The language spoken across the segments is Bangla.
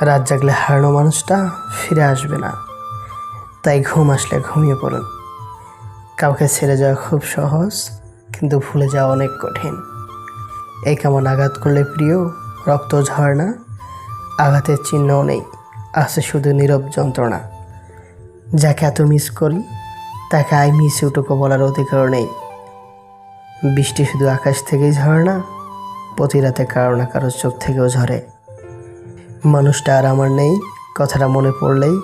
রাত জাগলে হারানো মানুষটা ফিরে আসবে না। তাই ঘুম আসলে ঘুমিয়ে পড়ুন। কাউকে ছেড়ে যাওয়া খুব সহজ, কিন্তু ভুলে যাওয়া অনেক কঠিন। এই কেমন আঘাত করলে প্রিয়? রক্ত ঝরে না, আঘাতের চিহ্নও নেই, আছে শুধু নীরব যন্ত্রণা। যাকে এত মিস করি, তাকে আই মিস ইউটুকু বলার অধিকার নেই। বৃষ্টি শুধু আকাশ থেকেই ঝরে না, প্রতি রাতে কারও না কারও চোখ থেকেও ঝরে। মানুষটা আর আমার নেই, কথাটা মনে পড়লেই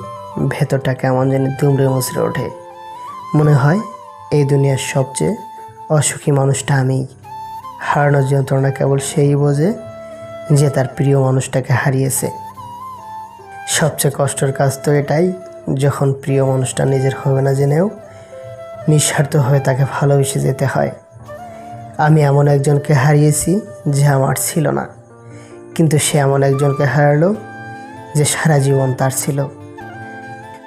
ভেতরটা কেমন যেন দুমড়ে মুচড়ে ওঠে। মনে হয় এই দুনিয়ার সবচেয়ে অসুখী মানুষটা আমি। হারানোর যন্ত্রণা কেবল সেই বোঝে যে তার প্রিয় মানুষটাকে হারিয়েছে। সবচেয়ে কষ্টের কাজ তো এটাই, যখন প্রিয় মানুষটা নিজের হবে না জেনেও নিঃস্বার্থ হয়ে তাকে ভালোবেসে যেতে হয়। আমি এমন একজনকে হারিয়েছি যে আমার ছিল না। কিন্তু সে এমন একজনকে হারালো যে সারা জীবন তার ছিল।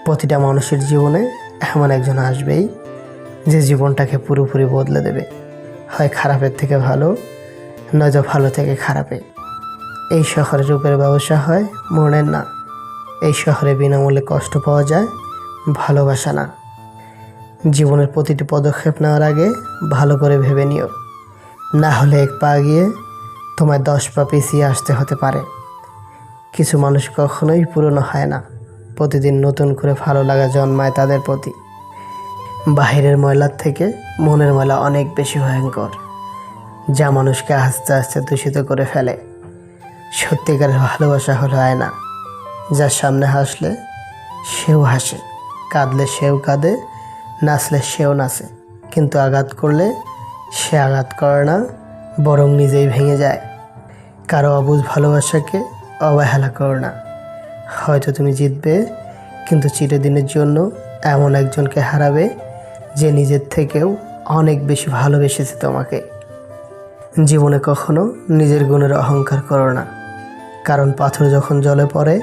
প্রতিটা মানুষের জীবনে এমন একজন আসবেই যে জীবনটাকে পুরোপুরি বদলে দেবে। হয় খারাপের থেকে ভালো, নয়তো ভালো থেকে খারাপে। এই শহরে রূপের ব্যবসা হয় মনের না। এই শহরে বিনামূল্যে কষ্ট পাওয়া যায়, ভালোবাসা না। জীবনের প্রতিটি পদক্ষেপ নেওয়ার আগে ভালো করে ভেবে নিও। না হলে এক পা গিয়ে তোমায় দশ পা পিছিয়ে আসতে হতে পারে। কিছু মানুষ কখনোই পুরনো হয় না। প্রতিদিন নতুন করে ভালো লাগা জন্মায় তাদের প্রতি। বাহিরের ময়লার থেকে মনের ময়লা অনেক বেশি ভয়ঙ্কর। যা মানুষকে আস্তে আস্তে দূষিত করে ফেলে। সত্যিকারের ভালোবাসা হলো আয়না। যার সামনে হাসলে সেও হাসে, কাঁদলে সেও কাঁদে, নাচলে সেও নাচে। কিন্তু আঘাত করলে সে আঘাত করে না। বরং নিজেই ভেঙে যায়। কারও অবুজ ভালোবাসাকে অবহেলা করো না। হয়তো তুমি জিতবে, কিন্তু চিরদিনের জন্য এমন একজনকে হারাবে যে নিজের থেকেও অনেক বেশি ভালোবেসেছে তোমাকে। জীবনে কখনো নিজের গুণের অহংকার করো না। কারণ পাথর যখন জলে পড়ে,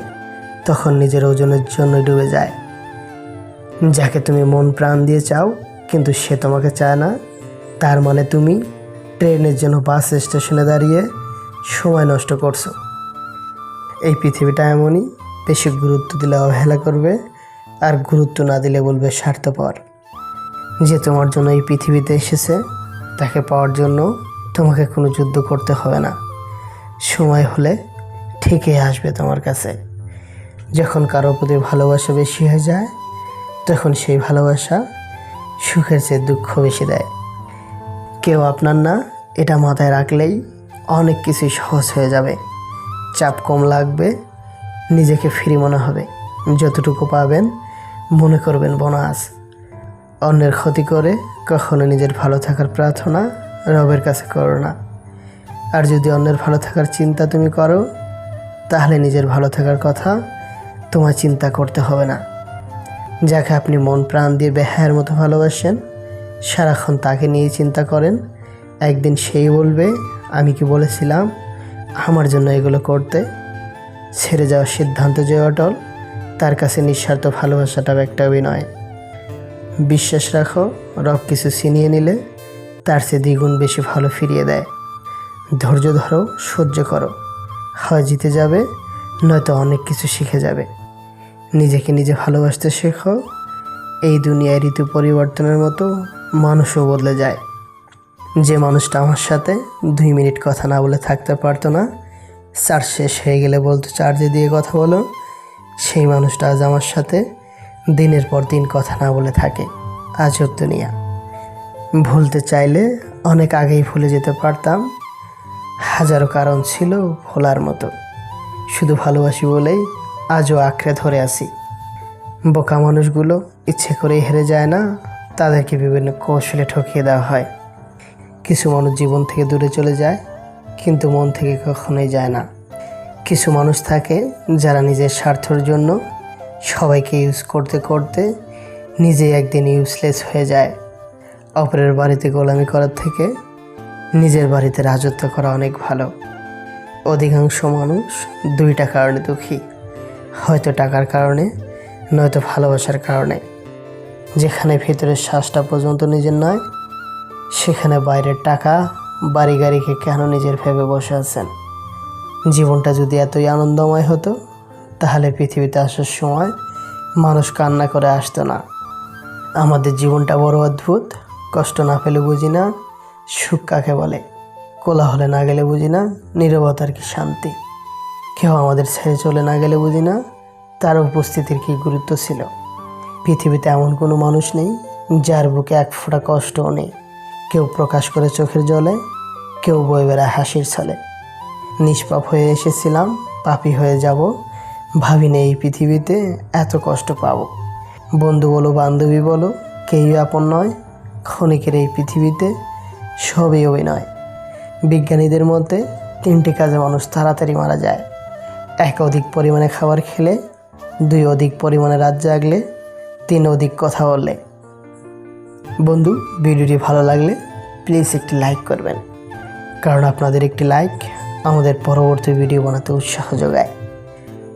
তখন নিজের ওজনের জন্য ডুবে যায়। যাকে তুমি মন প্রাণ দিয়ে চাও, কিন্তু সে তোমাকে চায় না, তার মানে তুমি ট্রেনের জন্য বাস স্টেশনে দাঁড়িয়ে সময় নষ্ট করছ। এই পৃথিবীটা এমনই, বেশি গুরুত্ব দিলে অবহেলা করবে, আর গুরুত্ব না দিলে বলবে স্বার্থপর। যে তোমার জন্য এই পৃথিবীতে এসেছে, তাকে পাওয়ার জন্য তোমাকে কোনো যুদ্ধ করতে হবে না। সময় হলে ঠিকই আসবে তোমার কাছে। যখন কারোর প্রতি ভালোবাসা বেশি হয়ে যায়, তখন সেই ভালোবাসা সুখের চেয়ে দুঃখ বেশি দেয়। কেউ আপনার না, এটা মাথায় রাখলেই অনেক কিছু সহজ হয়ে যাবে। চাপ কম লাগবে, নিজেকে ফ্রি মনে হবে। যতটুকু পাবেন, মনে করবেন বোনাস। অন্যের ক্ষতি করে কখনো নিজের ভালো থাকার প্রার্থনা রবের কাছে করো না। আর যদি অন্যের ভালো থাকার চিন্তা তুমি করো, তাহলে নিজের ভালো থাকার কথা তোমার চিন্তা করতে হবে না। যাকে আপনি মন প্রাণ দিয়ে বেহায়ের মতো ভালোবাসেন সারাক্ষণ তাকে নিয়ে চিন্তা করেন। একদিন সেই বলবে, আমি কি বলেছিলাম আমার জন্য এগুলো করতে? ছেড়ে যাওয়ার সিদ্ধান্ত যে অটল। তার কাছে নিঃস্বার্থ ভালোবাসাটাও একটা অভিনয়। বিশ্বাস রাখো, রব কিছু ছিনিয়ে নিলে তার চেয়ে দ্বিগুণ বেশি ভালো ফিরিয়ে দেয়। ধৈর্য ধরো, সহ্য করো। হয় জিতে যাবে, নয়তো অনেক কিছু শিখে যাবে। নিজেকে নিজে ভালোবাসতে শেখো। এই দুনিয়ায় ঋতু পরিবর্তনের মতো মানুষও বদলে যায়। যে মানুষটা আমার সাথে দুই মিনিট কথা না বলে থাকতে পারতো না চার্জ শেষ হয়ে গেলে বলতো চার্জে দিয়ে কথা বলো, সেই মানুষটা আজ আমার সাথে দিনের পর দিন কথা না বলে থাকে আজব দুনিয়া। ভুলতে চাইলে অনেক আগেই ভুলে যেতে পারতাম, হাজারো কারণ ছিল ভোলার মতো। শুধু ভালোবাসি বলেই আজও আঁকড়ে ধরে আছি। বোকা মানুষগুলো ইচ্ছে করেই হেরে যায় না তাদেরকে বিভিন্ন কৌশলে ঠকিয়ে দেওয়া হয়। কিছু মানুষ জীবন থেকে দূরে চলে যায়, কিন্তু মন থেকে কখনোই যায় না। কিছু মানুষ থাকে যারা নিজের স্বার্থের জন্য সবাইকে ইউজ করতে করতে নিজেই একদিন ইউজলেস হয়ে যায়। অপরের বাড়িতে গোলামি করার থেকে নিজের বাড়িতে রাজত্ব করা অনেক ভালো। অধিকাংশ মানুষ দুইটা কারণে দুঃখী। হয়তো টাকার কারণে, নয়তো ভালোবাসার কারণে। যেখানে ভেতরের শ্বাসটা পর্যন্ত নিজের নয়, সেখানে বাইরের টাকা বাড়ি গাড়িকে কেন নিজের ভেবে বসে আছেন? জীবনটা যদি এতই আনন্দময় হতো, তাহলে পৃথিবীতে আসার সময় মানুষ কান্না করে আসতো না। আমাদের জীবনটা বড় অদ্ভুত, কষ্ট না পেলে বুঝি না, সুখ কাকে বলে? কোলাহলে না গেলে বুঝি না, নীরবতার কি শান্তি? কেউ আমাদের ছেড়ে চলে না গেলে বুঝি না, তার উপস্থিতির কি গুরুত্ব ছিল? পৃথিবীতে এমন কোনো মানুষ নেই যার বুকে এক ফোঁটা কষ্টও নেই। কেউ প্রকাশ করে চোখের জলে, কেউ বয়ে বেড়ায় হাসির ছলে। নিষ্পাপ হয়ে এসেছিলাম, পাপি হয়ে যাব। ভাবিনি এই পৃথিবীতে এত কষ্ট পাবো। বন্ধু বলো, বান্ধবী বলো, কেউই আপন নয়। ক্ষণিকের এই পৃথিবীতে সবই অভিনয়। বিজ্ঞানীদের মতে তিনটি কাজে মানুষ তাড়াতাড়ি মারা যায়। এক অধিক পরিমাণে খাবার খেলে, দুই অধিক পরিমাণে রাত জাগলে তিন অধিক কথা বলে বন্ধু, ভিডিওটি ভালো লাগলে প্লিজ একটি লাইক করবেন। কারণ আপনাদের একটি লাইক আমাদের পরবর্তী ভিডিও বানাতে উৎসাহ যোগায়।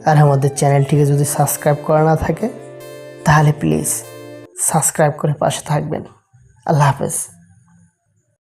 আর আমাদের চ্যানেলটিকে যদি সাবস্ক্রাইব করা না থাকে, তাহলে প্লিজ সাবস্ক্রাইব করে পাশে থাকবেন। আল্লাহ হাফেজ।